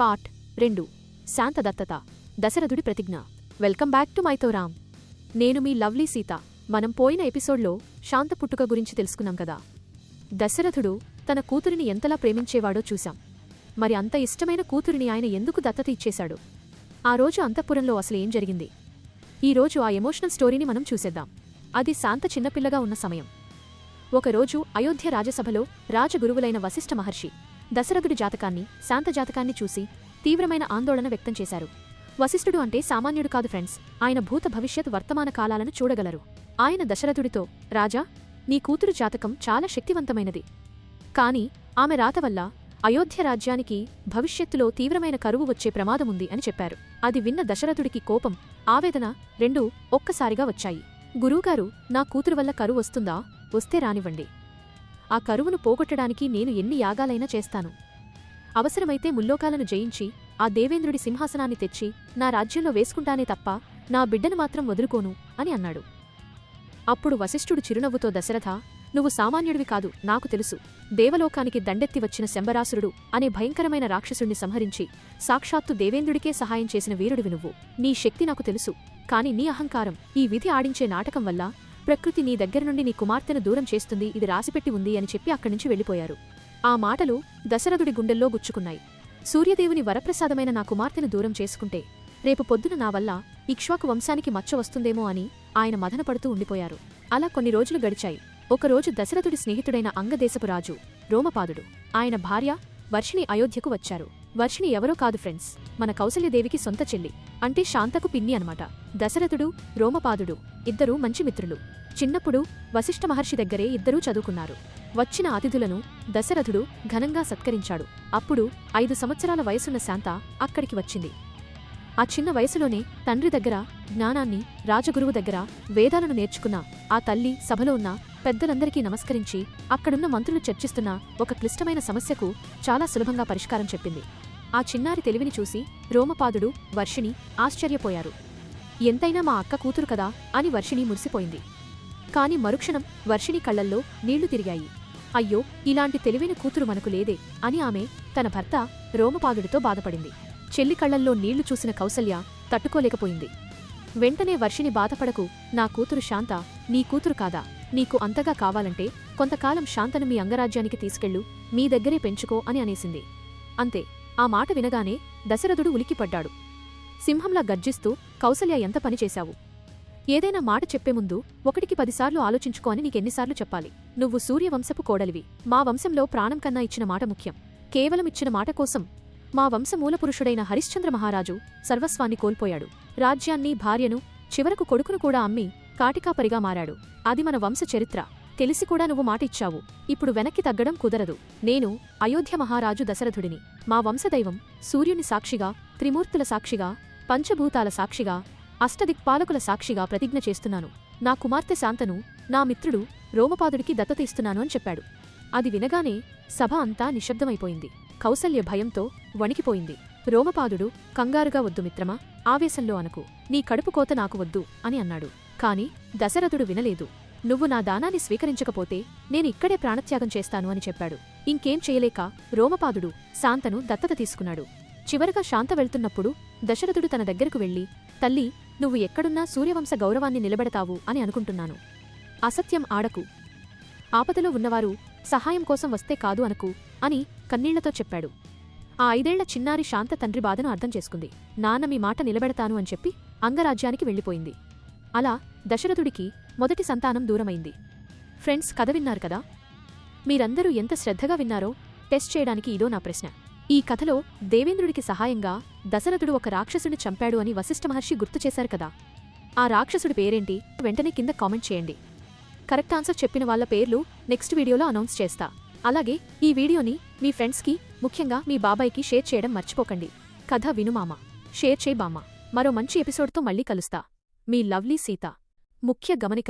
Part రెండు శాంతదత్తత దశరథుడి ప్రతిజ్ఞ. వెల్కమ్ బ్యాక్ టు మైతోరామ్. నేను మీ లవ్లీ సీత. మనం పోయిన ఎపిసోడ్లో శాంత పుట్టుక గురించి తెలుసుకున్నాం కదా. దశరథుడు తన కూతురిని ఎంతలా ప్రేమించేవాడో చూశాం. మరి అంత ఇష్టమైన కూతురిని ఆయన ఎందుకు దత్తత ఇచ్చేశాడు? ఆ రోజు అంతఃపురంలో అసలు ఏం జరిగింది? ఈ రోజు ఆ ఎమోషనల్ స్టోరీని మనం చూసేద్దాం. అది శాంత చిన్నపిల్లగా ఉన్న సమయం. ఒకరోజు అయోధ్య రాజసభలో రాజగురువులైన వశిష్ఠ మహర్షి దశరథుడి జాతకాన్ని శాంత జాతకాన్ని చూసి తీవ్రమైన ఆందోళన వ్యక్తం చేశారు. వశిష్ఠుడు అంటే సామాన్యుడు కాదు ఫ్రెండ్స్ ఆయన భూత భవిష్యత్ వర్తమాన కాలాలను చూడగలరు. ఆయన దశరథుడితో రాజా నీ కూతురు జాతకం చాలా శక్తివంతమైనది. కాని ఆమె రాత వల్ల అయోధ్య రాజ్యానికి భవిష్యత్తులో తీవ్రమైన కరువు వచ్చే ప్రమాదముంది అని చెప్పారు. అది విన్న దశరథుడికి కోపం ఆవేదన రెండూ ఒక్కసారిగా వచ్చాయి. గురువుగారు నా కూతురు వల్ల కరువు వస్తుందా? వస్తే రానివ్వండి. ఆ కరువును పోగొట్టడానికి నేను ఎన్ని యాగాలైనా చేస్తాను. అవసరమైతే ముల్లోకాలను జయించి ఆ దేవేంద్రుడి సింహాసనాన్ని తెచ్చి నా రాజ్యంలో వేసుకుంటానే తప్ప నా బిడ్డను మాత్రం వదులుకోను అని అన్నాడు. అప్పుడు వశిష్ఠుడు చిరునవ్వుతో దశరథ నువ్వు సామాన్యుడివి కాదు నాకు తెలుసు దేవలోకానికి దండెత్తి వచ్చిన శంబరాసురుడు అనే భయంకరమైన రాక్షసుణ్ణి సంహరించి సాక్షాత్తు దేవేంద్రుడికే సహాయం చేసిన వీరుడివి నువ్వు నీ శక్తి నాకు తెలుసు కాని నీ అహంకారం ఈ విధి ఆడించే నాటకం వల్ల ప్రకృతి నీ దగ్గర నుండి నీ కుమార్తెను దూరం చేస్తుంది ఇది రాసిపెట్టి ఉంది అని చెప్పి అక్కడి నుంచి వెళ్ళిపోయారు. ఆ మాటలు దశరథుడి గుండెల్లో గుచ్చుకున్నాయి. సూర్యదేవుని వరప్రసాదమైన నా కుమార్తెను దూరం చేసుకుంటే రేపు పొద్దున నా వల్ల ఇక్ష్వాకు వంశానికి మచ్చ వస్తుందేమో అని ఆయన మదనపడుతూ ఉండిపోయారు. అలా కొన్ని రోజులు గడిచాయి. ఒకరోజు దశరథుడి స్నేహితుడైన అంగదేశపు రాజు రోమపాదుడు ఆయన భార్య వర్షిణి అయోధ్యకు వచ్చారు. వర్షిణి ఎవరో కాదు ఫ్రెండ్స్. మన కౌసల్యదేవికి సొంత చెల్లి. అంటే శాంతకు పిన్ని అనమాట. దశరథుడు రోమపాదుడు. ఇద్దరూ మంచి మిత్రులు. చిన్నప్పుడు వశిష్ఠ మహర్షి దగ్గరే ఇద్దరూ చదువుకున్నారు. వచ్చిన అతిథులను దశరథుడు ఘనంగా సత్కరించాడు. అప్పుడు ఐదు సంవత్సరాల వయసున్న శాంత అక్కడికి వచ్చింది. ఆ చిన్న వయసులోనే తండ్రి దగ్గర జ్ఞానాన్ని రాజగురువు దగ్గర వేదాలను నేర్చుకున్న ఆ తల్లి సభలో ఉన్న పెద్దలందరికీ నమస్కరించి అక్కడున్న మంత్రులు చర్చిస్తున్న ఒక క్లిష్టమైన సమస్యకు చాలా సులభంగా పరిష్కారం చెప్పింది. ఆ చిన్నారి తెలివిని చూసి రోమపాదుడు వర్షిణి ఆశ్చర్యపోయారు. ఎంతైనా మా అక్క కూతురు కదా అని వర్షిణి మురిసిపోయింది. కాని మరుక్షణం వర్షిణి కళ్ళల్లో నీళ్ళు తిరిగాయి. అయ్యో ఇలాంటి తెలివైన కూతురు మనకు లేదే అని ఆమె తన భర్త రోమపాదుడితో బాధపడింది. చెల్లి కళ్ళల్లో నీళ్ళు చూసిన కౌసల్య తట్టుకోలేకపోయింది. వెంటనే వర్షిని బాధపడకు నా కూతురు శాంత నీ కూతురు కాదా నీకు అంతగా కావాలంటే కొంతకాలం శాంతను మీ అంగరాజ్యానికి తీసుకెళ్ళు మీ దగ్గరే పెంచుకో అని అనేసింది. అంతే ఆ మాట వినగానే దశరథుడు ఉలికిపడ్డాడు సింహంలా గర్జిస్తూ కౌసల్య ఎంత పనిచేశావు ఏదైనా మాట చెప్పే ముందు ఒకటికి పదిసార్లు ఆలోచించుకో అని నీకెన్నిసార్లు చెప్పాలి. నువ్వు సూర్యవంశపు కోడలివి. మా వంశంలో ప్రాణం కన్నా ఇచ్చిన మాట ముఖ్యం. కేవలం ఇచ్చిన మాట కోసం. మా వంశ మూలపురుషుడైన హరిశ్చంద్ర మహారాజు సర్వస్వాన్ని కోల్పోయాడు. రాజ్యాన్ని భార్యను చివరకు కొడుకును కూడా అమ్మి కాటికాపరిగా మారాడు. అది మన వంశ చరిత్ర. తెలిసి కూడా నువ్వు మాటిచ్చావు ఇప్పుడు వెనక్కి తగ్గడం కుదరదు. నేను అయోధ్య మహారాజు దశరథుడిని. మా వంశదైవం సూర్యుని సాక్షిగా త్రిమూర్తుల సాక్షిగా పంచభూతాల సాక్షిగా అష్టదిక్పాలకుల సాక్షిగా ప్రతిజ్ఞ చేస్తున్నాను. నా కుమార్తె శాంతను నా మిత్రుడు రోమపాదుడికి దత్తత ఇస్తున్నాను అని చెప్పాడు. అది వినగానే సభ అంతా నిశ్శబ్దమైపోయింది. కౌసల్య భయంతో వణికిపోయింది. రోమపాదుడు కంగారుగా వద్దు మిత్రమా ఆవేశంలో అనకు నీ కడుపు కోత నాకు వద్దు అని అన్నాడు. కాని దశరథుడు వినలేదు. నువ్వు నా దానాన్ని స్వీకరించకపోతే నేను ఇక్కడే ప్రాణత్యాగం చేస్తాను అని చెప్పాడు. ఇంకేం చేయలేక రోమపాదుడు శాంతను దత్తత తీసుకున్నాడు. చివరగా శాంత వెళ్తున్నప్పుడు దశరథుడు తన దగ్గరకు వెళ్ళి తల్లి నువ్వు ఎక్కడున్నా సూర్యవంశ గౌరవాన్ని నిలబెడతావు అని అనుకుంటున్నాను. అసత్యం ఆడకు. ఆపదలో ఉన్నవారు సహాయం కోసం వస్తే కాదు అనకు అని కన్నీళ్ళతో చెప్పాడు. ఆ ఐదేళ్ళ చిన్నారి శాంత తండ్రి బాధను అర్థం చేసుకుంది. నాన్న మీ మాట నిలబెడతాను అని చెప్పి అంగరాజ్యానికి వెళ్ళిపోయింది. అలా దశరథుడికి మొదటి సంతానం దూరమైంది. ఫ్రెండ్స్ కథ విన్నారు కదా? మీరందరూ ఎంత శ్రద్ధగా విన్నారో టెస్ట్ చేయడానికి ఇదో నా ప్రశ్న. ఈ కథలో దేవేంద్రుడికి సహాయంగా దశరథుడు ఒక రాక్షసుని చంపాడు అని వశిష్ఠ మహర్షి గుర్తు చేశారు కదా? ఆ రాక్షసుడి పేరేంటి? వెంటనే కింద కామెంట్ చేయండి. కరెక్ట్ ఆన్సర్ చెప్పిన వాళ్ళ పేర్లు నెక్స్ట్ వీడియోలో అనౌన్స్ చేస్తా. అలాగే ఈ వీడియోని మీ ఫ్రెండ్స్కి ముఖ్యంగా మీ బాబాయ్కి షేర్ చేయడం మర్చిపోకండి. కథ వినుమామ షేర్ చేయి బామ్మ. మరో మంచి ఎపిసోడ్తో మళ్ళీ కలుస్తా. మీ లవ్లీ సీత. ముఖ్య గమనిక